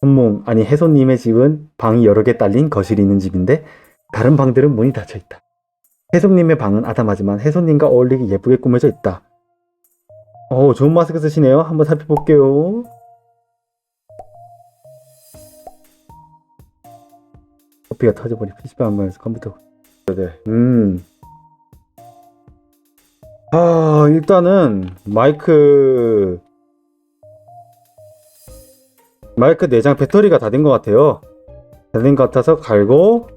손몽 아니 해손님의 집은 방이 여러 개 딸린 거실이 있는 집인데 다른 방들은 문이 닫혀 있다. 해손님의 방은 아담하지만 해손님과 어울리게 예쁘게 꾸며져 있다. 어 좋은 마스크 쓰시네요. 한번 살펴볼게요. 커피가 터져버리 PC방 한번에서 컴퓨터. 네. 음. 아 일단은 마이크 마이크 내장 배터리가 다 된 것 같아요. 다 된 것 같아서 갈고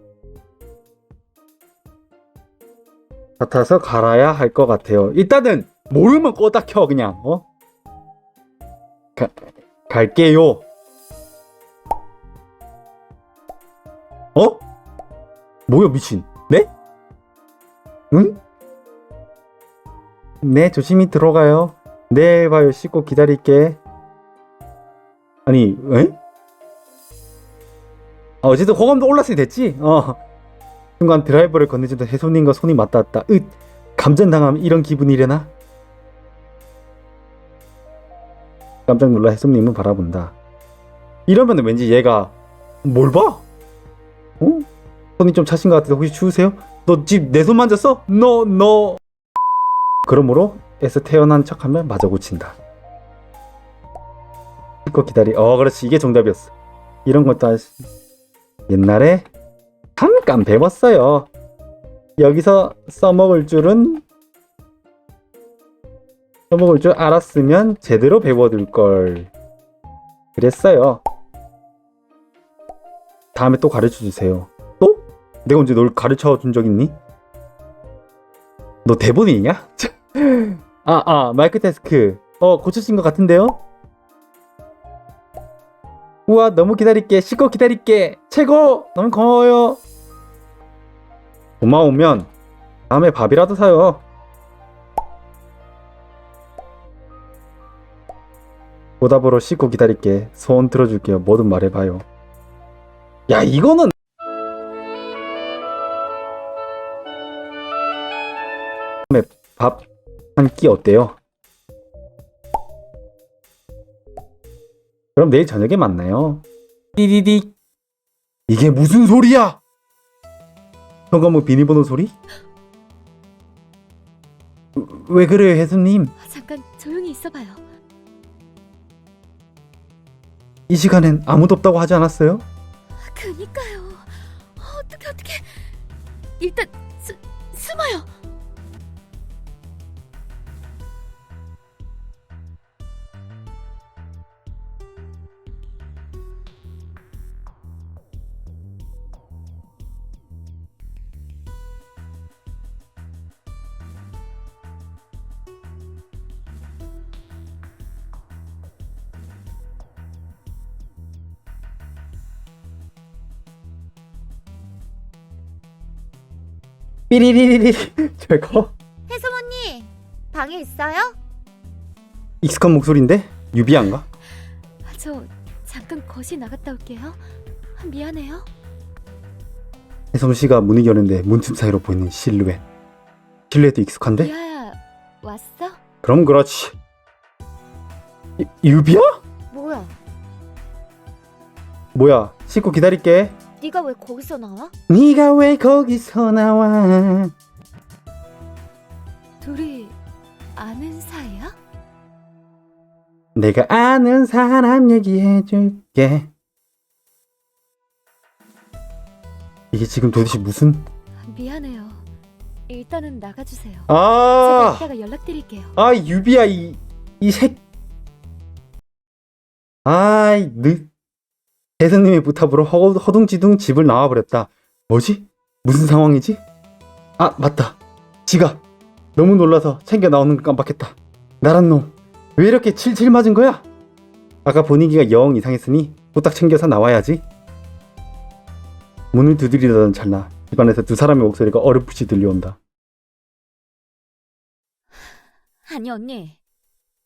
같아서 갈아야 할 것 같아요. 일단은 모르면 껐다 켜 그냥 어? 가, 갈게요. 어? 뭐야 미친? 네? 응? 네 조심히 들어가요. 내일 봐요. 씻고 기다릴게. 아니, 에? 아, 어쨌든 호감도 올랐으니 됐지? 어. 순간 드라이버를 건네주던 해손님과 손이 맞닿았다. 으, 감전당하면 이런 기분이려나? 깜짝 놀라 해손님은 바라본다. 이러면 왠지 얘가 뭘 봐? 어? 손이 좀 차신 것 같아서 혹시 추우세요? 너 집 내 손 만졌어? 너, 너. 그러므로 애써 태어난 척하면 마저 고친다. 씻고 기다리. 어, 그렇지. 이게 정답이었어. 이런 것도 할 수- 옛날에 잠깐 배웠어요. 여기서 써먹을 줄은 써먹을 줄 알았으면 제대로 배워둘 걸. 그랬어요. 다음에 또 가르쳐 주세요. 또? 내가 언제 널 가르쳐 준 적 있니? 너 대본이 있냐? 아, 아, 마이크 테스크. 어, 고쳐진 것 같은데요? 우와 너무 기다릴게. 씻고 기다릴게. 최고! 너무 고마워요. 고마우면 다음에 밥이라도 사요. 보답으로 씻고 기다릴게. 소원 들어줄게요. 뭐든 말해봐요. 야 이거는 밥한 끼 어때요? 그럼 내일 저녁에 만나요. 띠디디. 이게 무슨 소리야? 현관문 비밀번호 소리? 왜 그래요, 혜수님? 아, 잠깐 조용히 있어봐요. 이 시간엔 아무도 없다고 하지 않았어요? 그니까요. 어, 어떻게 어떻게? 일단 스, 숨어요. 삐리리리리. 저거 혜솜 언니 방에 있어요? 익숙한 목소리인데 유비안가? 아, 저 잠깐 거실 나갔다 올게요. 아, 미안해요. 혜솜 씨가 문을 여는데 문틈 사이로 보이는 실루엣. 실루엣도 익숙한데? 미아야 왔어? 그럼 그렇지. 유, 유비야? 뭐야? 뭐야? 씻고 기다릴게. 네가 왜 거기서 나와? 네가 왜 거기서 나와? 둘이 아는 사이야? 내가 아는 사람 얘기해줄게. 이게 지금 도대체 무슨? 아, 미안해요. 일단은 나가주세요. 제가 아, 이따가 연락드릴게요. 아 유비야 이 이 색. 아이 느. 대선님의 부탁으로 허, 허둥지둥 집을 나와버렸다. 뭐지? 무슨 상황이지? 아 맞다. 지가 너무 놀라서 챙겨 나오는 걸 깜빡했다. 나란 놈. 왜 이렇게 칠칠 맞은 거야? 아까 분위기가 영 이상했으니 후딱 챙겨서 나와야지. 문을 두드리던 찰나 집안에서 두 사람의 목소리가 어렴풋이 들려온다. 아니 언니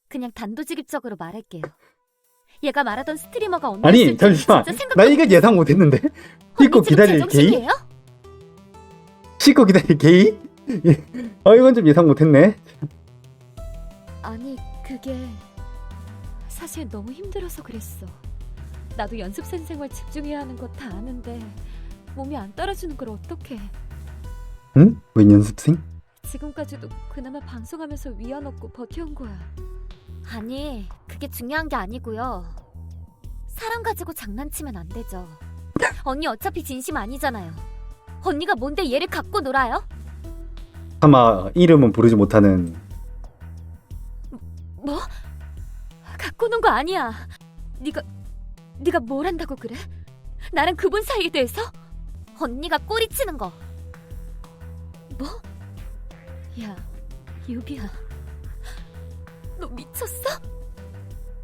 그냥 단도직입적으로 말할게요 얘가 말하던 스트리머가 언니 아니 잠시만 나 이거 예상 못했는데 씻고 기다릴 게이? 씻고 기다릴 게이? 어 이건 좀 예상 못했네 아니 그게 사실 너무 힘들어서 그랬어 나도 연습생 생활 집중해야 하는 거 다 아는데 몸이 안 따라주는 걸 어떡해. 응? 웬 연습생? 지금까지도 그나마 방송하면서 위안 얻고 버텨온 거야. 아니, 그게 중요한 게 아니고요. 사람 가지고 장난치면 안 되죠. 언니 어차피 진심 아니잖아요. 언니가 뭔데 얘를 갖고 놀아요? 아마 이름은 부르지 못하는 뭐? 갖고 논 거 아니야. 네가 네가 뭘 한다고 그래? 나랑 그분 사이에 대해서? 언니가 꼬리치는 거. 뭐? 야, 유비야. 너 미쳤어?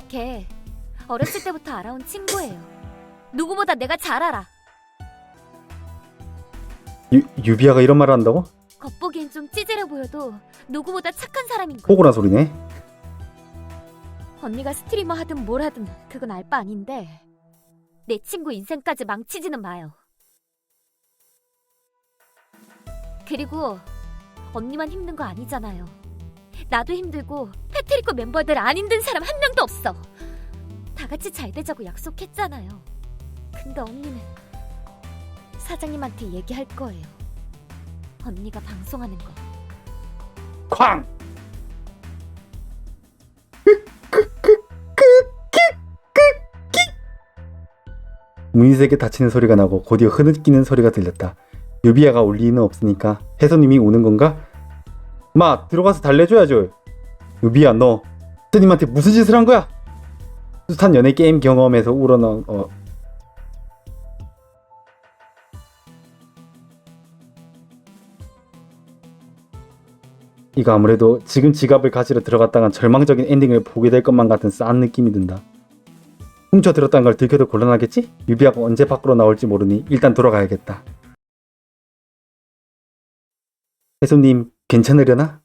걔 어렸을 때부터 알아온 친구예요. 누구보다 내가 잘 알아. 유, 유비아가 이런 말을 한다고? 겉보기엔 좀 찌질해 보여도 누구보다 착한 사람인 거. 호구란 소리네. 언니가 스트리머 하든 뭘 하든 그건 알 바 아닌데 내 친구 인생까지 망치지는 마요. 그리고 언니만 힘든 거 아니잖아요. 나도 힘들고 패트리코 멤버들 안 힘든 사람 한 명도 없어. 다 같이 잘 되자고 약속했잖아요. 근데 언니는 사장님한테 얘기할 거예요. 언니가 방송하는 거. 쾅! 문희색에 닫히는 소리가 나고 곧이어 흐느끼는 소리가 들렸다. 유비아가 올 리는 없으니까 해소님이 오는 건가? 마 들어가서 달래줘야죠. 유비아 너 스님한테 무슨 짓을 한 거야? 숱한 연애 게임 경험에서 우러나온 어, 이거 아무래도 지금 지갑을 가지러 들어갔다간 절망적인 엔딩을 보게 될 것만 같은 싼 느낌이 든다. 훔쳐들었다는 걸 들켜도 곤란하겠지? 유비아가 언제 밖으로 나올지 모르니 일단 돌아가야겠다. 해수님 괜찮으려나?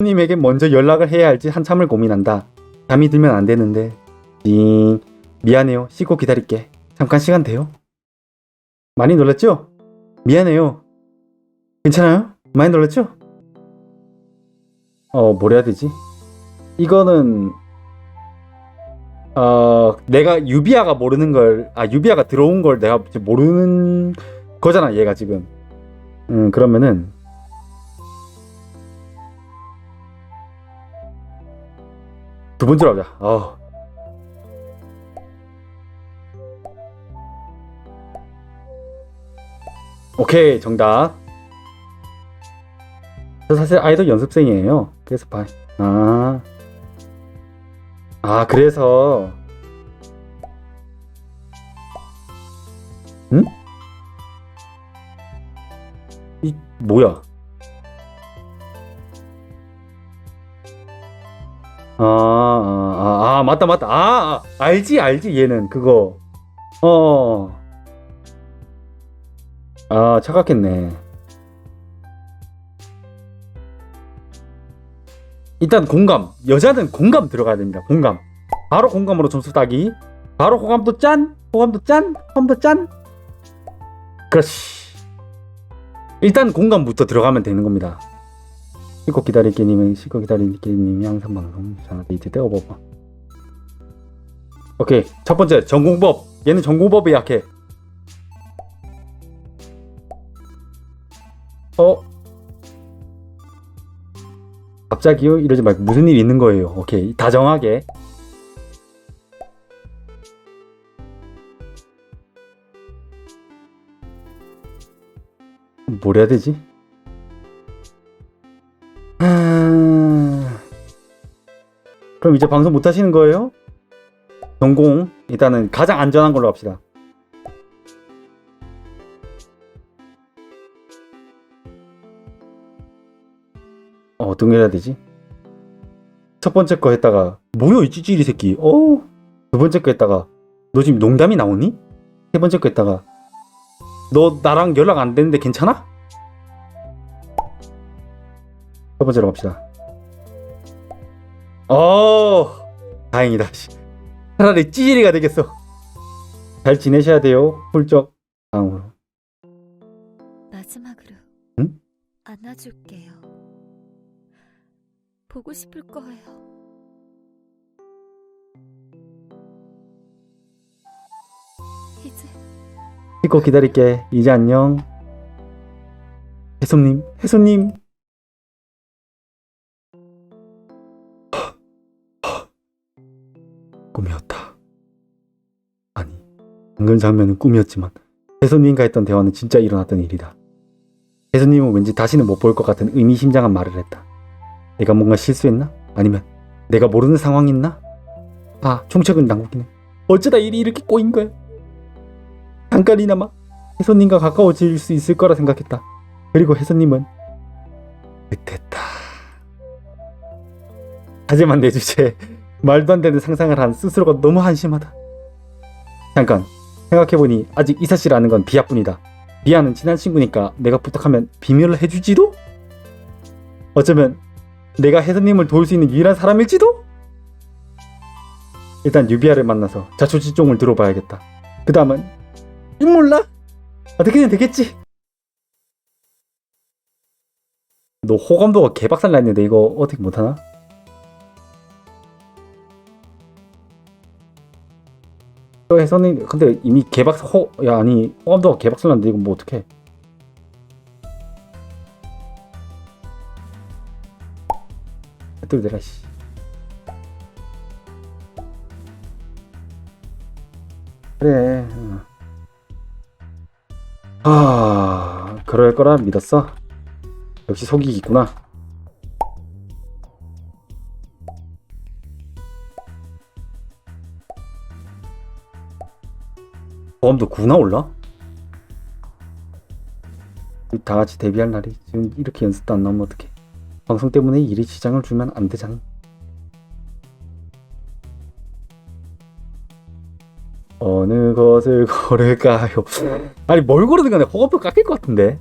해수님에게 먼저 연락을 해야 할지 한참을 고민한다. 잠이 들면 안 되는데. 징 미안해요. 씻고 기다릴게. 잠깐 시간 돼요? 많이 놀랐죠? 미안해요. 괜찮아요? 많이 놀랐죠? 어, 뭘 해야 되지? 이거는 어, 내가 유비아가 모르는 걸, 아, 유비아가 들어온 걸 내가 모르는 거잖아, 얘가 지금. 음, 그러면은, 두 번째로 하자. 어. 오케이, 정답. 저 사실 아이돌 연습생이에요. 그래서 봐. 아. 아, 그래서 응? 이 뭐야? 맞다, 맞다. 아, 아, 알지, 알지, 얘는 그거. 어. 아, 착각했네. 일단 공감. 여자는 공감 들어가야 됩니다. 공감. 바로 공감으로 점수 따기. 바로 호감도 짠. 호감도 짠. 호감도 짠. 그렇지. 일단 공감부터 들어가면 되는 겁니다. 씻고 기다릴게님은 씻고 기다릴게님이 항상 방송 전화 데이트 때 어버버. 오케이. 첫 번째 전공법. 얘는 전공법에 약해. 어? 갑자기요? 이러지 말고 무슨 일 있는 거예요. 오케이. 다정하게. 뭘 해야 되지? 하... 그럼 이제 방송 못 하시는 거예요? 전공 일단은 가장 안전한 걸로 합시다. 어, 어떤 걸 해야 되지? 첫 번째 거 했다가 뭐야 이 찌질이 새끼 어? 두 번째 거 했다가 너 지금 농담이 나오니? 세 번째 거 했다가 너 나랑 연락 안 되는데 괜찮아? 첫 번째로 갑시다 어 다행이다 씨. 차라리 찌질이가 되겠어 잘 지내셔야 돼요 훌쩍 다음으로 마지막으로 응? 안아줄게요. 보고 싶을 거예요. 이제 믿고 기다릴게. 이제 안녕. 해솜님, 해솜님. 꿈이었다. 아니, 방금 장면은 꿈이었지만 해솜님과 했던 대화는 진짜 일어났던 일이다. 해솜님은 왠지 다시는 못 볼 것 같은 의미심장한 말을 했다. 내가 뭔가 실수했나? 아니면 내가 모르는 상황이었나? 아, 총책은 난국이네. 어쩌다 일이 이렇게 꼬인 거야? 잠깐이나마 혜선님과 가까워질 수 있을 거라 생각했다. 그리고 혜선님은 못했다. 하지만 내 주제에 말도 안 되는 상상을 한 스스로가 너무 한심하다. 잠깐 생각해보니 아직 이 사실을 아는 건 비아뿐이다. 비아는 친한 친구니까 내가 부탁하면 비밀을 해주지도? 어쩌면 내가 혜선님을 도울 수 있는 유일한 사람일지도? 일단 유비아를 만나서 자초지종을 들어봐야겠다. 그 다음은 몰라. 어떻게든 되겠지. 너 호감도가 개박살 났는데 이거 어떻게 못하나? 또 해선이 근데 이미 개박 호 야 아니 호감도가 개박살 났는데 이거 뭐 어떡해? 뚫대라 씨. 그래. 어. 아, 그럴 거라 믿었어. 역시 속이기 있구나. 보험도 9나 올라? 다 같이 데뷔할 날이 지금 이렇게 연습도 안 나오면 어떡해. 방송 때문에 일이 지장을 주면 안 되잖아. 어느 것을 고를까요? 아니 뭘 고르든 간에 호감도 깎일 것 같은데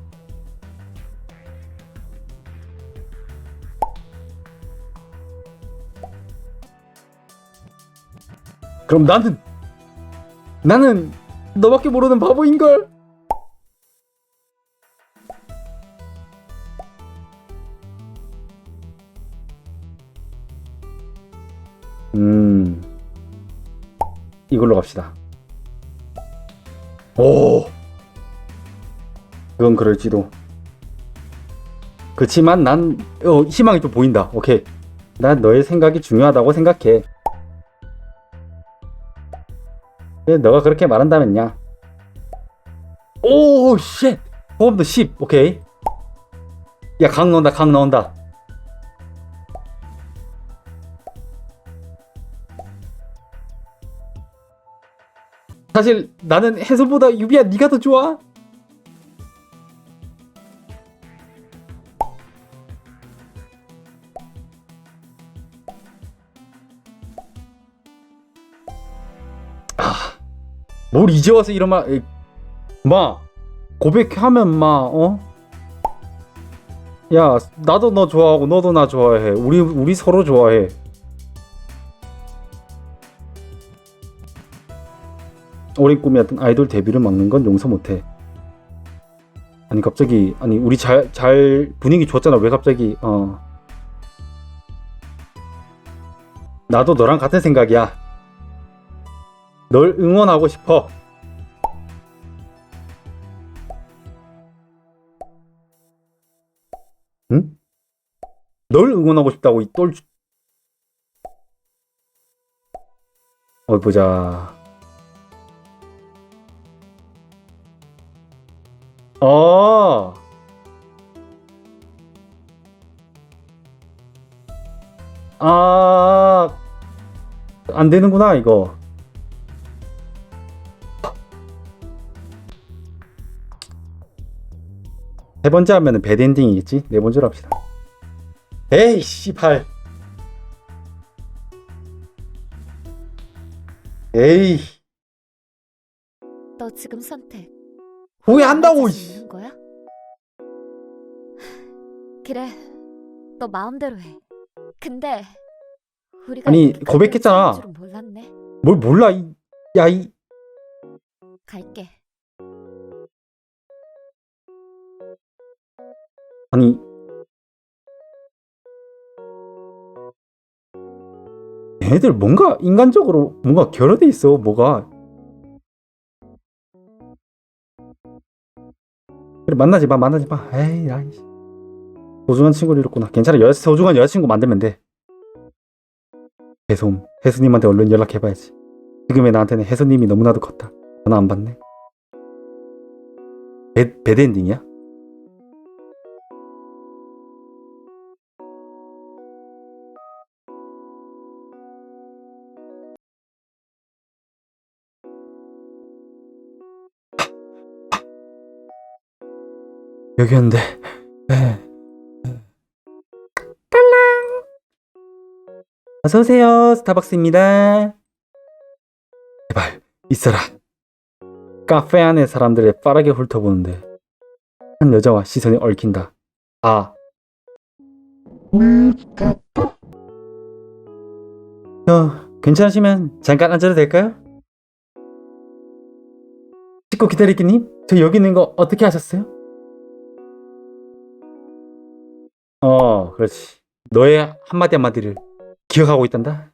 그럼 나는 나는 너밖에 모르는 바보인걸? 음. 이걸로 갑시다. 오! 그건 그럴지도. 그치만 난 어, 희망이 좀 보인다. 오케이. 난 너의 생각이 중요하다고 생각해 왜 너가 그렇게 말한다면야. 오쉣 호흡도 10 오케이 야 강 나온다 강 나온다. 사실 나는 해소보다 유비야 네가 더 좋아. 아, 뭘 이제 와서 이런 말, 마 고백하면 마 어? 야 나도 너 좋아하고 너도 나 좋아해. 우리 우리 서로 좋아해. 어린 꿈이었던 아이돌 데뷔를 막는 건 용서 못해. 아니 갑자기 아니 우리 잘 잘 분위기 좋았잖아 왜 갑자기 어 나도 너랑 같은 생각이야. 널 응원하고 싶어. 응? 널 응원하고 싶다고 이 똘. 어디 보자. 아. 아. 안 되는구나, 이거. 번째 하면은 배드 엔딩이겠지? 네 번째로 합시다. 에이, 씨발. 에이, 너 지금 선택 후회한다고, 씨. 있는 거야? 그래, 너 마음대로 해. 근데 우리가 아니, 고백했잖아. 싸울 줄은 몰랐네. 뭘 몰라, 이, 야, 이. 갈게. 아니. 얘네들 뭔가 인간적으로 뭔가 결여돼 있어 뭐가. 그래 만나지 마 만나지 마. 에이 아이 소중한 친구를 잃었구나. 괜찮아 여, 소중한 여자친구 만들면 돼. 해솜 혜수님한테 얼른 연락해봐야지. 지금의 나한테는 혜수님이 너무나도 컸다. 전화 안 받네. 배, 배드 엔딩이야? 여기였는데. 네. 어서 오세요 스타벅스입니다. 제발 있어라. 카페 안에 사람들의 빠르게 훑어보는데 한 여자와 시선이 얽힌다. 아. 저, 괜찮으시면 잠깐 앉아도 될까요? 찍고 기다리기님. 저 여기 있는 거 어떻게 하셨어요? 그렇지. 너의 한마디 한마디를 기억하고 있단다.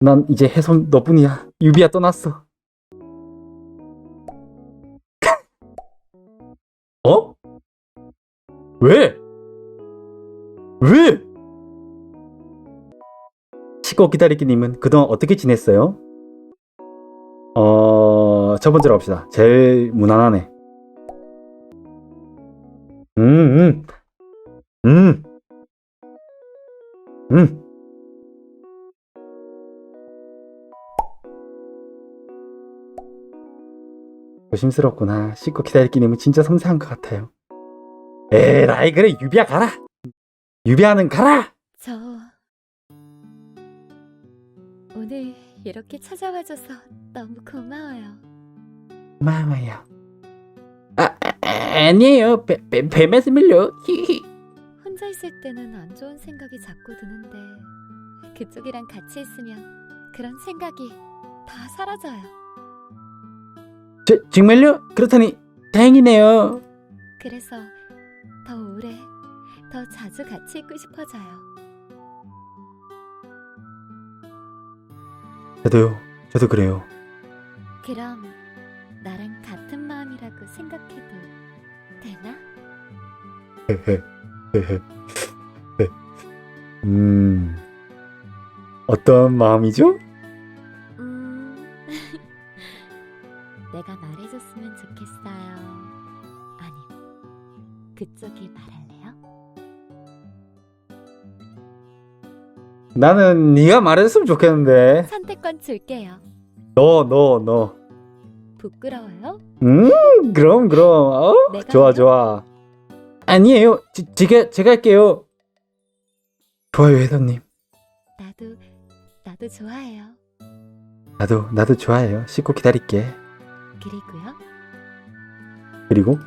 난 이제 해손 너뿐이야. 유비야 떠났어. 어? 왜? 왜? 치고 기다리기님은 그동안 어떻게 지냈어요? 어, 첫 번째로 합시다. 제일 무난하네. 음, 음. 음. 음. 조심스럽구나. 씻고 기다리기님은 진짜 섬세한 것 같아요. 에라이 그래 유비야 가라. 유비야는 가라. 저 오늘 이렇게 찾아와줘서 너무 고마워요. 고마워요. 아, 아 아니에요. 배, 배, 배 말씀을요. 히히. 혼자 있을 때는 안 좋은 생각이 자꾸 드는데 그쪽이랑 같이 있으면 그런 생각이 다 사라져요. 저, 정말요? 그렇다니 다행이네요. 그래서 더 오래, 더 자주 같이 있고 싶어져요. 저도요. 저도 그래요. 그럼 나랑 같은 마음이라고 생각해도 되나? 음. 어떤 마음이죠? 음, 내가 말해줬으면 좋겠어요. 아님, 그쪽이 말할래요? 나는 네가 말해줬으면 좋겠는데. 선택권 줄게요. 너, 너, 너. 부끄러워요? 음, 그럼, 그럼. 어? 내가 좋아? 좋아. 아니에요. 지, 제가, 제가 할게요. 좋아요, 회사님. 나도, 나도 좋아해요. 나도, 나도 좋아해요. 씻고 기다릴게. 그리고요, 그리고,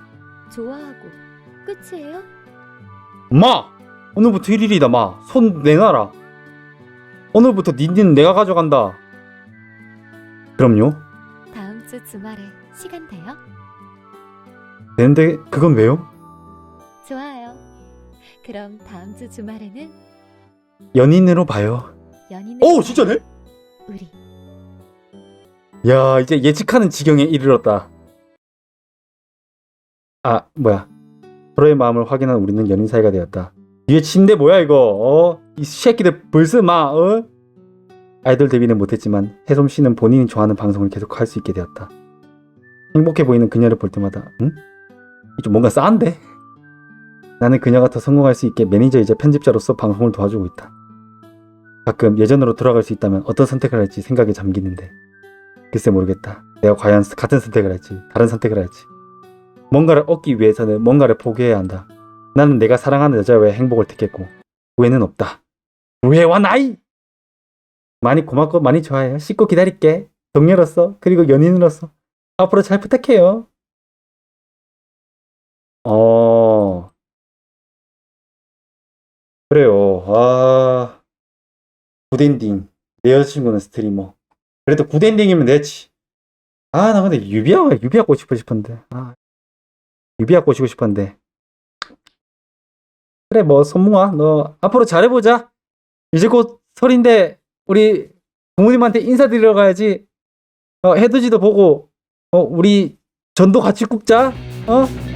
좋아하고 끝이에요? 마! 오늘부터 1일이다, 마. 손 내놔라. 오늘부터 닌닌 내가 가져간다. 그럼요. 다음 주 주말에 시간 돼요? 되는데, 그건 왜요? 좋아요. 그럼 다음 주 주말에는 연인으로 봐요. 연인을 오, 진짜네? 우리 야, 이제 예측하는 지경에 이르렀다. 아, 뭐야. 서로의 마음을 확인한 우리는 연인 사이가 되었다. 뒤에 침대 뭐야, 이거? 어? 이 새끼들 벌써 막, 어? 아이돌 데뷔는 못했지만, 혜솜 씨는 본인이 좋아하는 방송을 계속 할 수 있게 되었다. 행복해 보이는 그녀를 볼 때마다, 응? 이좀 뭔가 싸한데? 나는 그녀가 더 성공할 수 있게 매니저이자 편집자로서 방송을 도와주고 있다. 가끔 예전으로 돌아갈 수 있다면 어떤 선택을 할지 생각에 잠기는데, 글쎄 모르겠다. 내가 과연 같은 선택을 할지 다른 선택을 할지 뭔가를 얻기 위해서는 뭔가를 포기해야 한다. 나는 내가 사랑하는 여자와의 행복을 택했고 후회는 없다. 후회와 나이! 많이 고맙고 많이 좋아해요. 씻고 기다릴게. 동료로서 그리고 연인으로서 앞으로 잘 부탁해요. 어 그래요. 아 굿엔딩. 내 여자친구는 스트리머. 그래도 굿엔딩이면 되지. 아, 나 근데 유비아, 유비아 꼬시고 싶은데. 아, 유비아 꼬시고 싶은데. 그래, 뭐, 손뭉아, 너 앞으로 잘해보자. 이제 곧 설인데, 우리 부모님한테 인사드리러 가야지. 어, 해돋이도 보고, 어, 우리 전도 같이 굽자. 어?